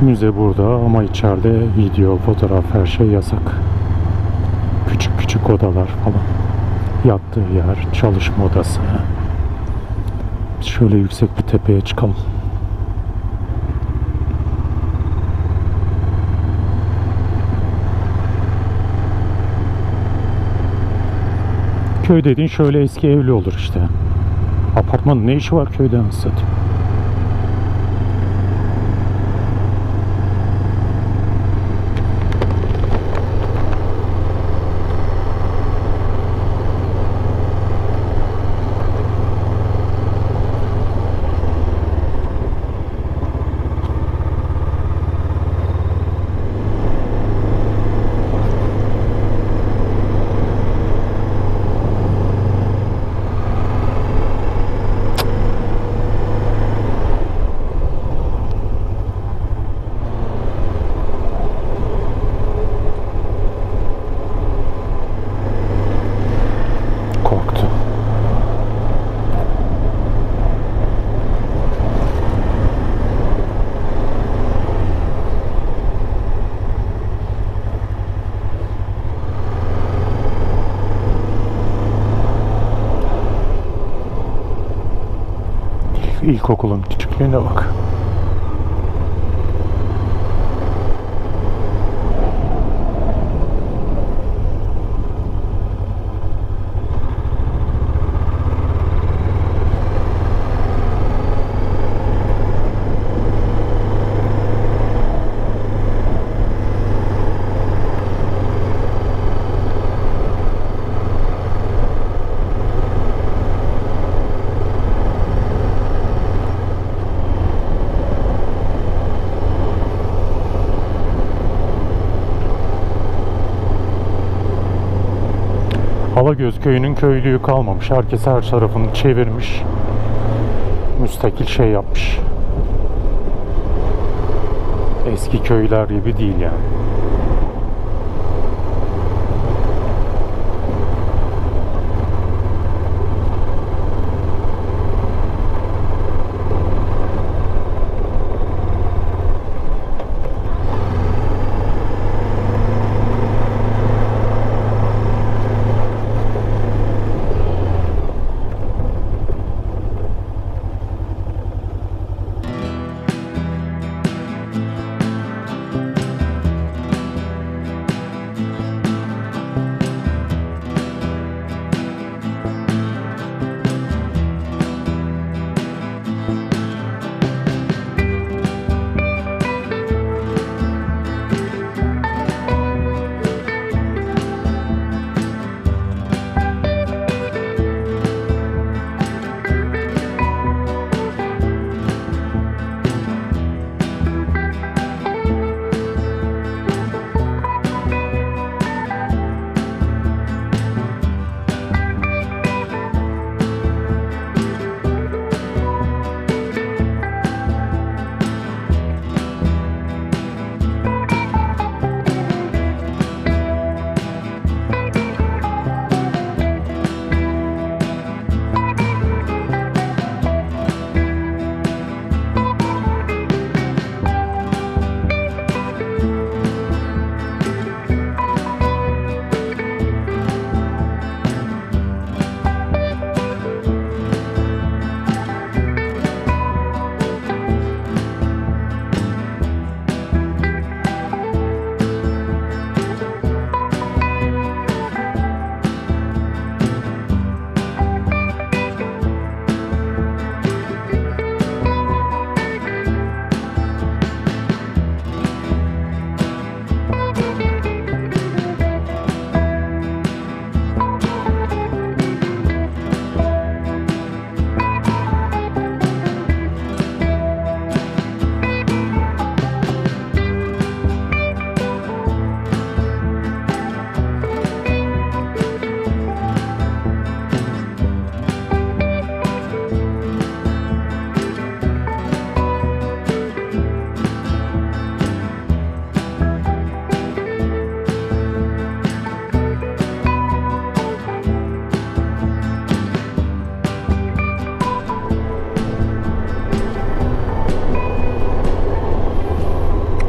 Müze burada ama içeride video, fotoğraf her şey yasak. Küçük küçük odalar falan. Yattığı yer, çalışma odası. Şöyle yüksek bir tepeye çıkalım. Köy dediğin şöyle eski evli olur işte. Apartmanın ne işi var köyde anasını İlkokulun küçüklüğüne bak. Alagöz köyünün köylüğü kalmamış. Herkes her tarafını çevirmiş. Müstakil şey yapmış. Eski köyler gibi değil yani.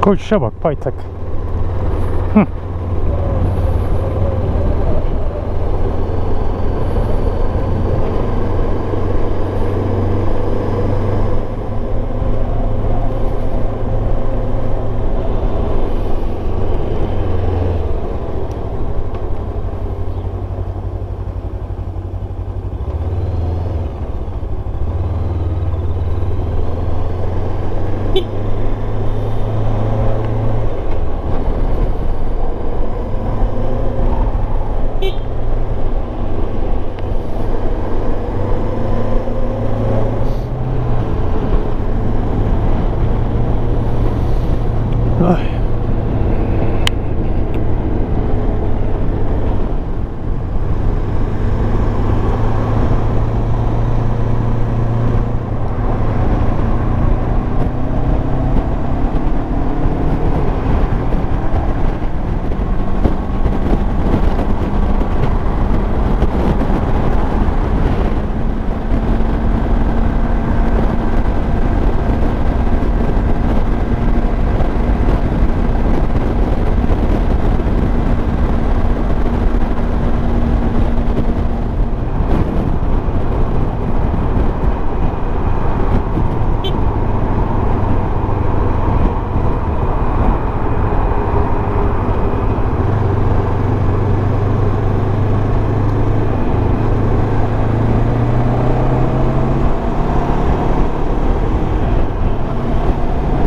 Koşuşa bak paytak. Hı.